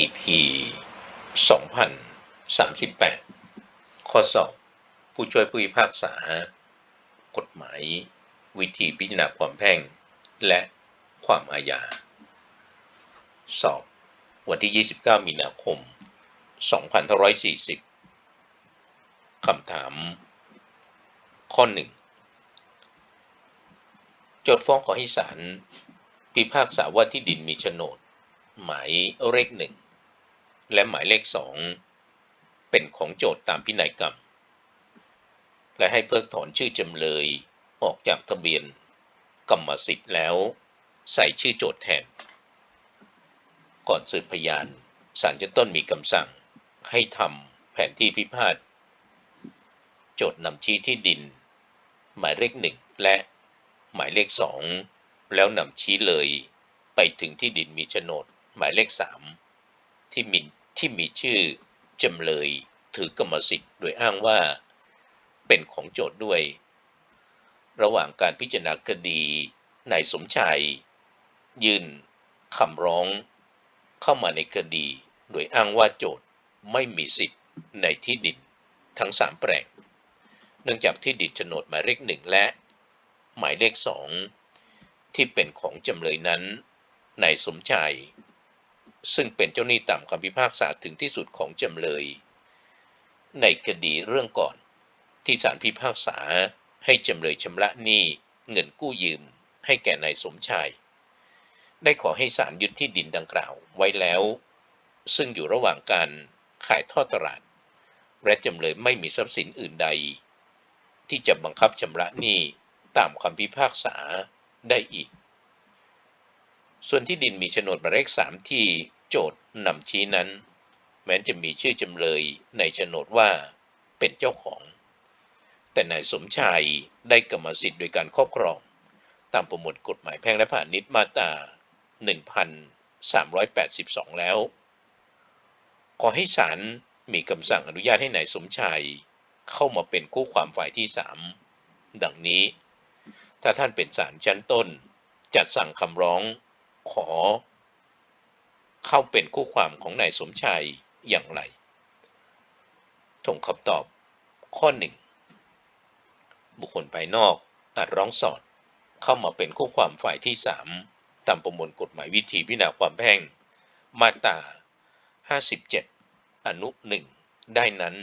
EP 2038 ข้อสอบผู้ช่วยผู้พิพากษา กฎหมาย วิธีพิจารณาความแพ่ง และความอาญา สอบ วันที่ 29 มีนาคม 2540 คำถาม ข้อ 1 โจทย์ฟ้องขอให้ศาลพิพากษาว่าที่ดินมีโฉนดหมายเลขหนึ่ง และหมายเลขสองเป็นของโจทย์ตามพินัยกรรม และให้เพิกถอนชื่อจำเลยออกจากทะเบียนกรรมสิทธิ์แล้ว ใส่ชื่อโจทย์แทน ก่อนสืบพยานศาลชั้นต้นมีคำสั่งให้ทำแผนที่พิพาทโจทย์นำชี้ที่ดิน หมายเลขหนึ่งและหมายเลขสองแล้วนำชี้เลยไปถึงที่ดินมีโฉนด หมายเลขสาม ที่มีที่มีชื่อจำเลยถือกรรมสิทธิ์โดยอ้างว่าเป็นของโจทย์ด้วย ระหว่างการพิจารณาคดีนายสมชายยื่นคำร้องเข้ามาในคดี โดยอ้างว่าโจทย์ไม่มีสิทธิ์ในที่ดินทั้งสามแปลง เนื่องจากที่ดินโฉนดหมายเลขหนึ่งและ หมายเลขสองที่เป็นของจำเลยนั้นนายสมชาย ซึ่งเป็นเจ้าหนี้ตามคำพิพากษาถึงที่สุดของจำเลย ในคดีเรื่องก่อน ที่ศาลพิพากษาให้จำเลยชำระหนี้เงินกู้ยืม ให้แก่นายสมชาย ได้ขอให้ศาลยึดที่ดินดังกล่าวไว้แล้ว ซึ่งอยู่ระหว่างการขายทอดตลาด และจำเลยไม่มีทรัพย์สินอื่นใด ที่จะบังคับชำระหนี้ตามคำพิพากษาได้อีก ส่วนที่ดินมีโฉนดหมายเลขสามที่ โจทย์นำชี้นั้น แม้จะมีชื่อจำเลยในโฉนดว่าเป็นเจ้าของ แต่นายสมชายได้กรรมสิทธิ์โดยการครอบครอง ตามประมวลกฎหมายแพ่งและพาณิชย์มาตรา 1382 แล้ว ขอให้ศาลมีคำสั่งอนุญาตให้นายสมชายเข้ามาเป็นคู่ความฝ่ายที่สามดังนี้ ถ้าท่านเป็นศาลชั้นต้นจัดสั่งคำร้องขอ เข้าเป็นคู่ความของนายสมชายอย่างไรถงคำตอบข้อหนึ่งบุคคลภายนอกอาจร้องสอด เข้ามาเป็นคู่ความฝ่ายที่สามตามประมวลกฎหมายวิธีพิจารณาความแพ่ง มาตรา 57 อนุหนึ่งได้นั้น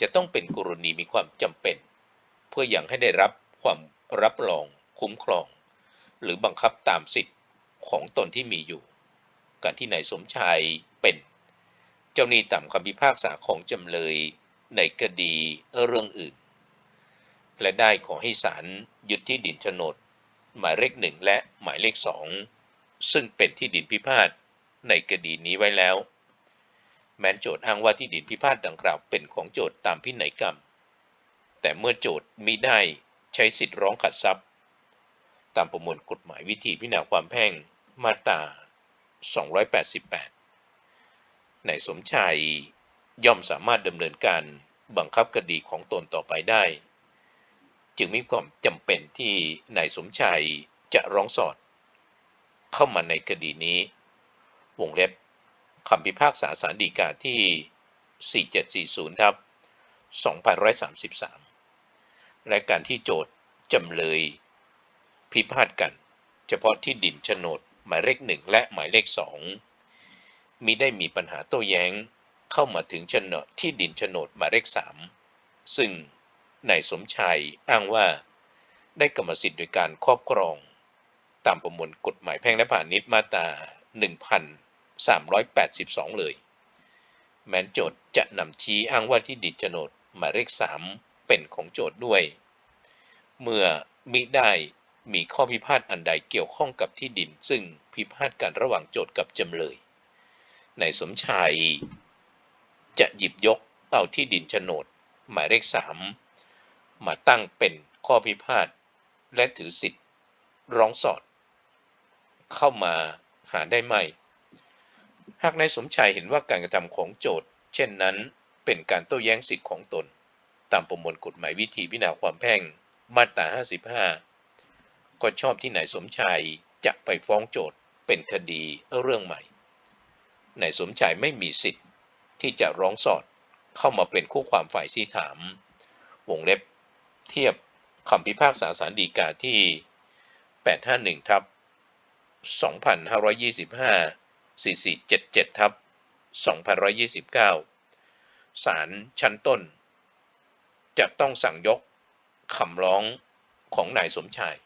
จะต้องเป็นกรณีมีความจำเป็น เพื่ออยังให้ได้รับความรับรองคุ้มครอง หรือบังคับตามสิทธิ์ของตนที่มีอยู่ การที่นายสมชายเป็น เจ้าหนี้ตามคำพิพากษาของจำเลยในคดีเรื่องอื่น และได้ขอให้ศาลยึดที่ดินโฉนด หมายเลขหนึ่งและหมายเลขสองซึ่งเป็นที่ดินพิพาทในคดีนี้ไว้แล้ว แม้นโจทย์อ้างว่าที่ดินพิพาทดังกล่าวเป็นของโจทย์ตามพินัยกรรม แต่เมื่อโจทย์มิได้ใช้สิทธิ์ร้องขัดทรัพย์ ตามประมวลกฎหมายวิธีพิจารณาความแพ่งมาตรา 288 นายสมชายย่อมสามารถดำเนินการบังคับคดีของตนต่อไปได้ จึงมีความจำเป็นที่นายสมชายจะร้องสอด เข้ามาในคดีนี้ วงเล็บคำพิพากษาสารดีกาที่ 4740ทับ2133 และการที่โจทย์จำเลยพิพาทกัน เฉพาะที่ดินโฉนด หมายเลขหนึ่งและหมายเลขสองมิได้มีปัญหาโต้แย้งเข้ามาถึงโฉนดที่ดินโฉนดหมายเลขสามซึ่งนายสมชายอ้างว่า ได้กรรมสิทธิ์โดยการครอบครอง ตามประมวลกฎหมายแพ่งและพาณิชย์มาตรา 1382 เลย แม้นโจทย์จะนำชี้อ้างว่าที่ดินโฉนดหมายเลขสามเป็นของโจทย์ด้วย เมื่อมิได้ มีข้อพิพาทอันใดเกี่ยวข้องกับที่ดิน ซึ่งพิพาทกันระหว่างโจทย์กับจำเลยนายสมชายจะหยิบยกเอาที่ดินโฉนด หมายเลขสามมาตั้งเป็นข้อพิพาทและถือสิทธิ์ร้องสอด เข้ามาหาได้ไหม หากนายสมชายเห็นว่าการกระทำของโจทย์เช่นนั้นเป็นการโต้แย้งสิทธิ์ของตน ตามประมวลกฎหมายวิธีพิจารณาความแพ่งมาตรา 55 ก็ชอบที่นายสมชายจะไปฟ้องโจทย์เป็นคดีเรื่องใหม่นายสมชายไม่มีสิทธิ์ที่จะร้องสอดเข้ามาเป็นคู่ความฝ่ายที่ถาม วงเล็บเทียบคำพิพากษาสารดีกาที่ 851 ทับ 2525 4477 ทับ2529 ศาลชั้นต้น จะต้องสั่งยกคำร้องของนายสมชาย